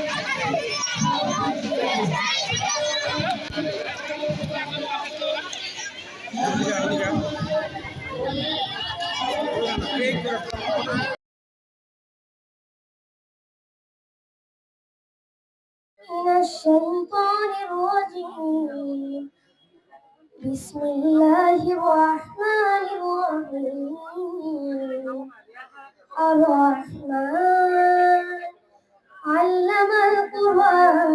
من الشيطان الرجيم بسم الله الرحمن الرحيم الرحمن علم القرآن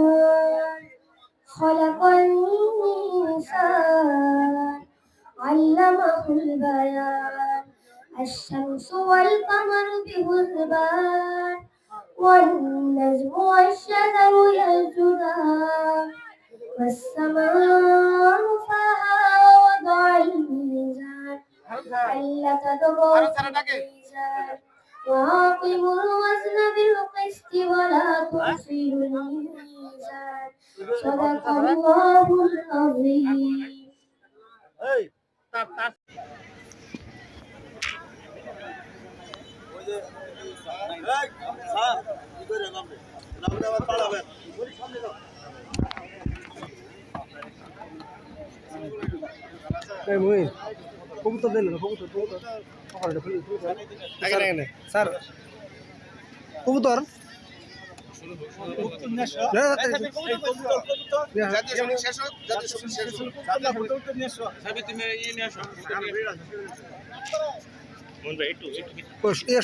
خلق الإنسان علمه البيان الشمس والقمر بحسبان والنجم والشجر يسجدان والسماء رفعها ووضع الميزان ألا في الميزان وأقيموا الوزن بالقسط ولا تخسروا الميزان صدق الله العظيم Hey, Moin. কবুতর দিল না কবুতর কবুতর খুলে কবুতর স্যার কবুতর? ইয়ে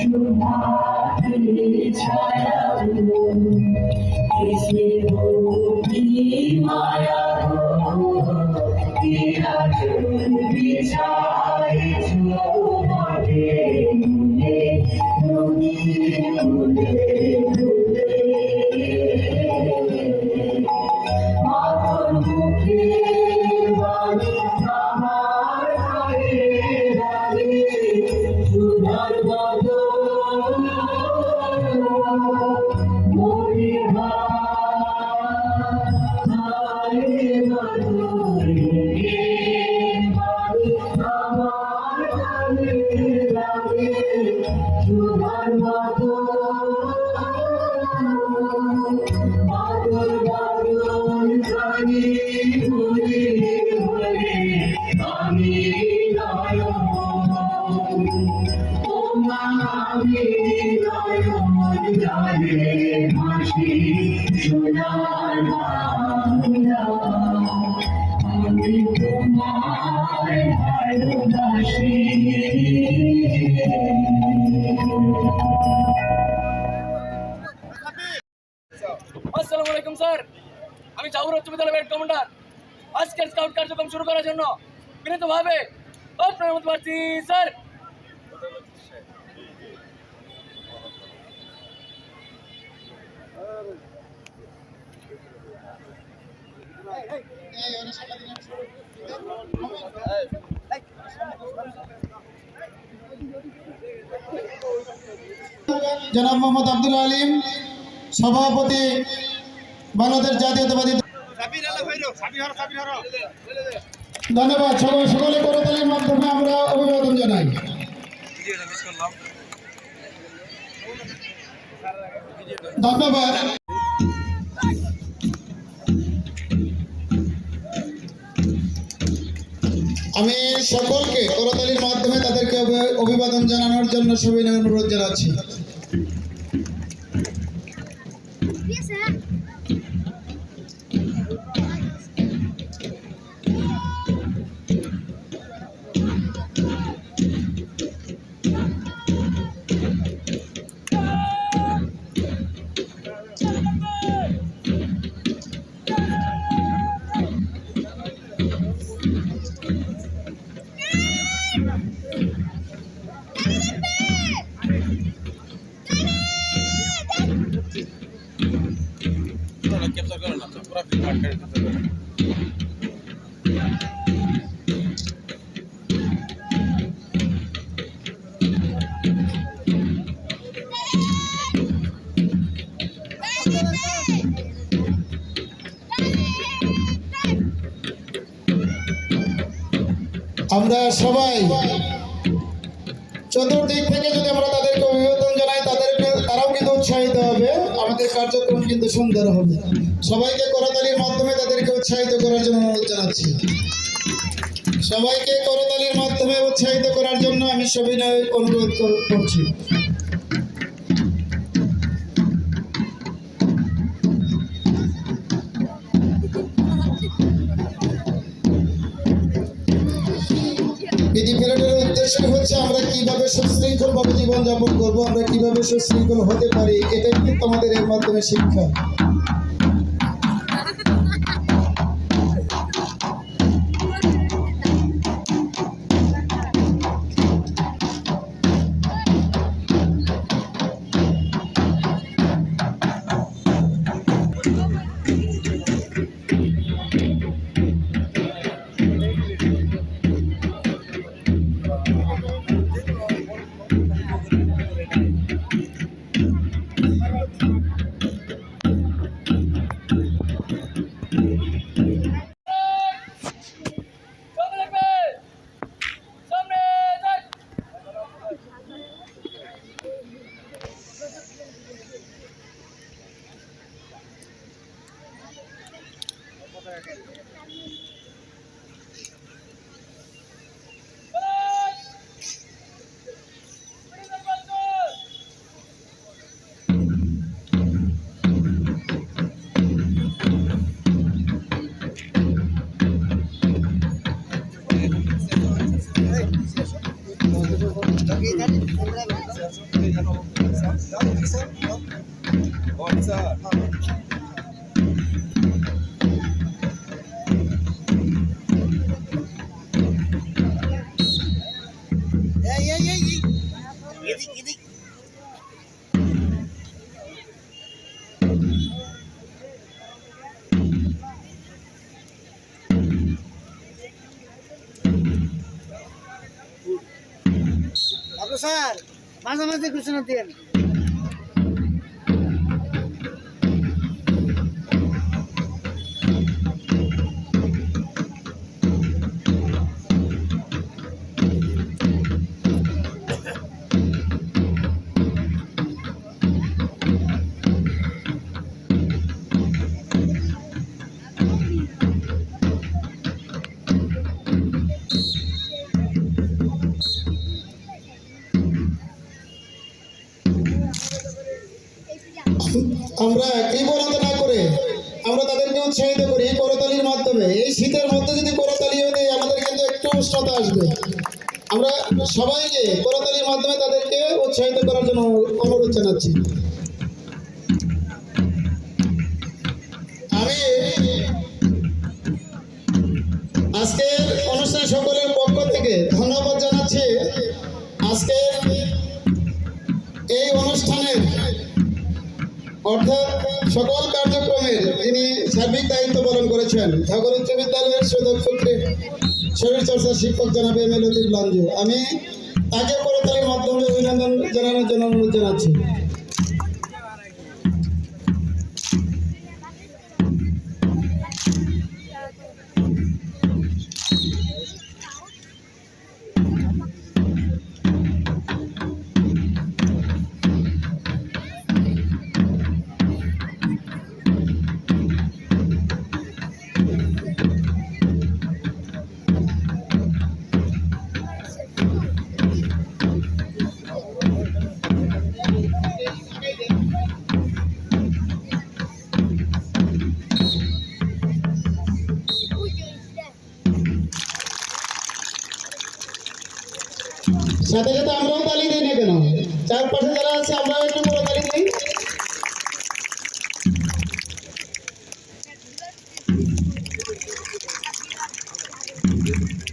সংগীত আসসালামু আজকের স্কাউট কার্যক্রম শুরু করার জন্য বিনীতভাবে অনুরোধ স্যার। জনাব মোহাম্মদ আব্দুল আলিম, সভাপতি বাংলাদেশ জাতীয়তাবাদী ধন্যবাদ সবাই, সকলে করতালির মাধ্যমে আমরা অভিবাদন জানাই। ধন্যবাদ। আমি সকলকে করতালির মাধ্যমে তাদেরকে অভিবাদন জানানোর জন্য সবাই অনুরোধ জানাচ্ছি। আমরা সবাই চতুর্দিক থেকে যদি আমরা কিন্তু সুন্দর হবে। সবাইকে করতালির মাধ্যমে তাদেরকে উৎসাহিত করার জন্য অনুরোধ জানাচ্ছি। সবাইকে করতালির মাধ্যমে উৎসাহিত করার জন্য আমি সবিনয় অনুরোধ কর- করছি। আমরা কীভাবে সুশৃঙ্খল ভাবে জীবনযাপন করব, আমরা কীভাবে সুশৃঙ্খল হতে পারি? এটাই কিন্তু আমাদের এর মাধ্যমে শিক্ষা। মাঝে মাঝে ঘোষণা দিন করতালির মাধ্যমে তাদেরকে উৎসাহিত করার জন্য অনুরোধ জানাচ্ছি। আমি আজকের অনুষ্ঠান সকলের পক্ষ থেকে ধন্যবাদ জানাচ্ছি। আজকের এই অনুষ্ঠানের অর্থাৎ সকল কার্যক্রমের যিনি সার্বিক দায়িত্ব পালন করেছেন ঠাকুর উচ্চ বিদ্যালয়ের সুদক্ষ শরীর চর্চা শিক্ষক জানাবে এল লাঞ্জু। আমি তাকে করতালির মাধ্যমে অভিনন্দন জানানোর জন্য অনুরোধ জানাচ্ছি Thank you.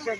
হ্যাঁ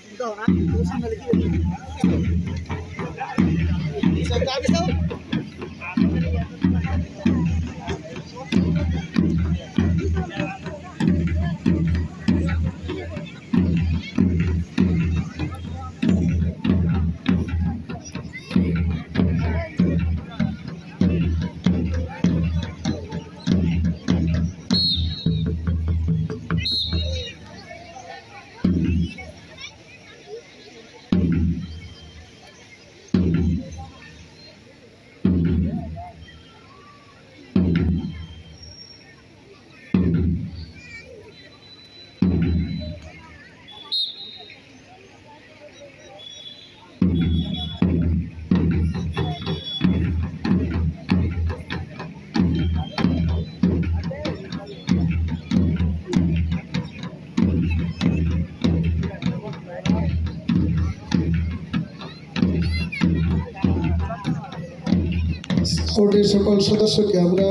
স্কাউটের সকল সদস্যকে আমরা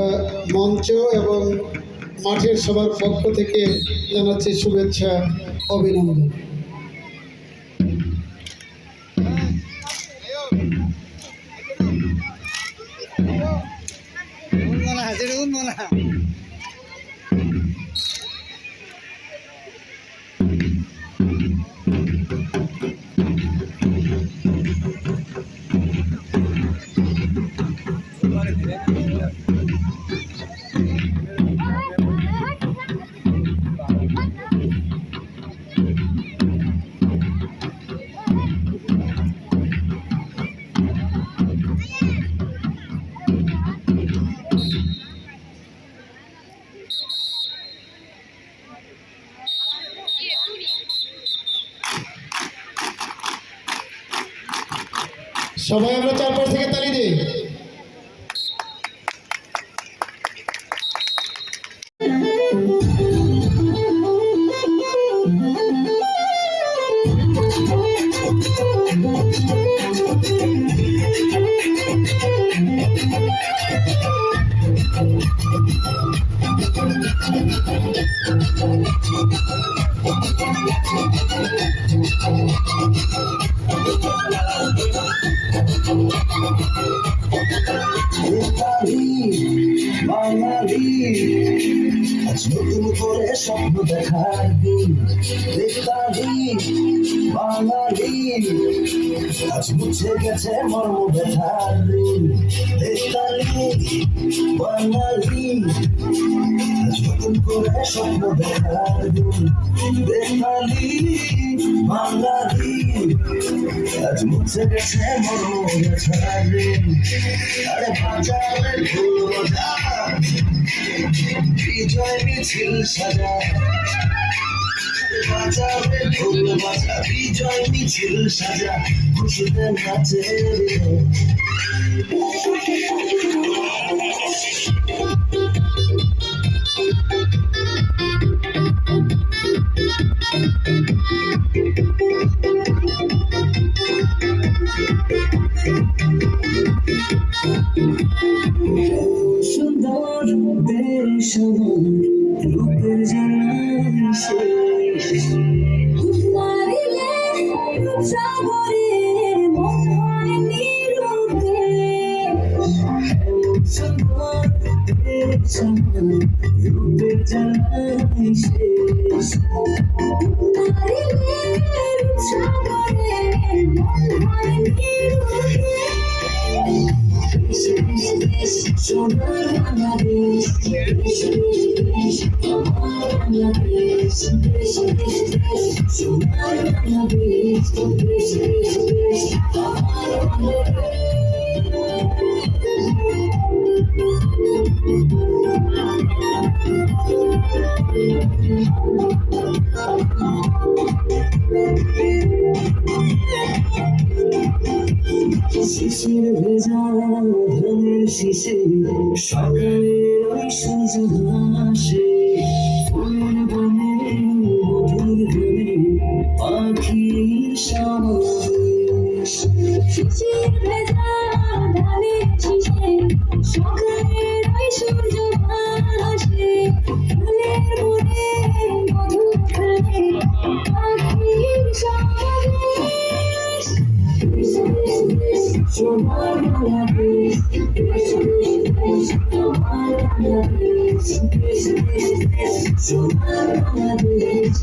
মঞ্চ এবং মাঠের সবার পক্ষ থেকে জানাচ্ছি শুভেচ্ছা অভিনন্দন। সবাই আমরা চারপাশ থেকে তালি দিই। গেছে মর্ম ব্যথার দিন নেতালি বাঙালি নতুন করে স্বপ্ন দেখার দিন। নেতালি বাঙালি। আজ মুছে গেছে মর্ম ব্যথার দিন আরে বাজারে ঢোল বাজা বিজয় মিছিল সাজা। ঢোল বাজা বিজয় মিছিল সাজা খুশিতে নাচে সাগরে মন হয় সুন্দর দেশ আমার রূপের জানাই শেষ। শিশির ভেজা ধানের শিশে সকালের ওই সূর্য সোনার বাংলাদেশ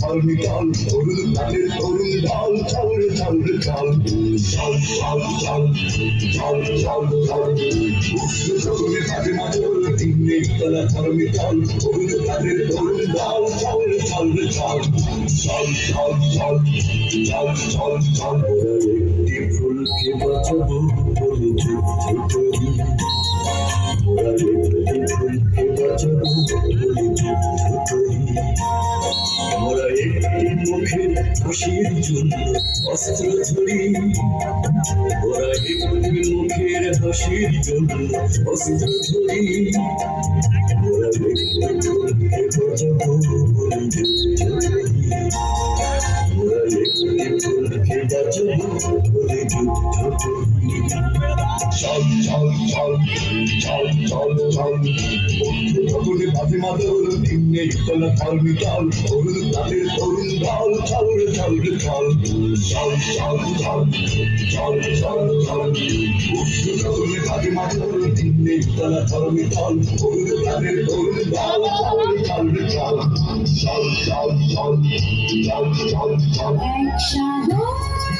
তরুণী দল তরুণ তাদের তরুণ দল চাউল চাউল চাল চাল চাল চাল চাল চাল চাল তরুণী বাজে মাদল নিম্নে তলা তরুণী দল তরুণ তাদের তরুণ দল চাউল চাউল চাল চাল চাল চাল চাল চাল চাল একটি ফুলকে বাঁচাবো বলে চুপ করি ওরা একটি ফুলকে বাঁচাবো বলে চুপ করি মুখের হাসির জন্য অস্ত্র ধরি ওরা একটি মুখের হাসির জন্য অস্ত্র ধরি ওরা চল চল চল চল চল চল মাদল নিম্নে তলা তরুণী দল তরুণ তাদের তরুণ দল চাউল চাউল চাল চল চল চল চল চল চল তরুণী বাজে মাদল নিম্নে তলা তরুণী দল তরুণ তাদের তরুণ দল চাউল চাউল চাল চল চল চল চল চল চল এক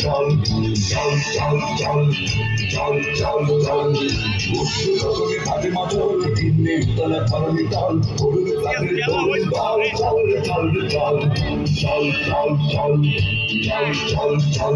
চল চল চল চল চল চল চল উচ্চ গগনে বাজে মাদল নিম্নে উতলা ধর্মী তাল অরুণ প্রাতের তরুণ দল চল চল চল চল চল চল চল চল চল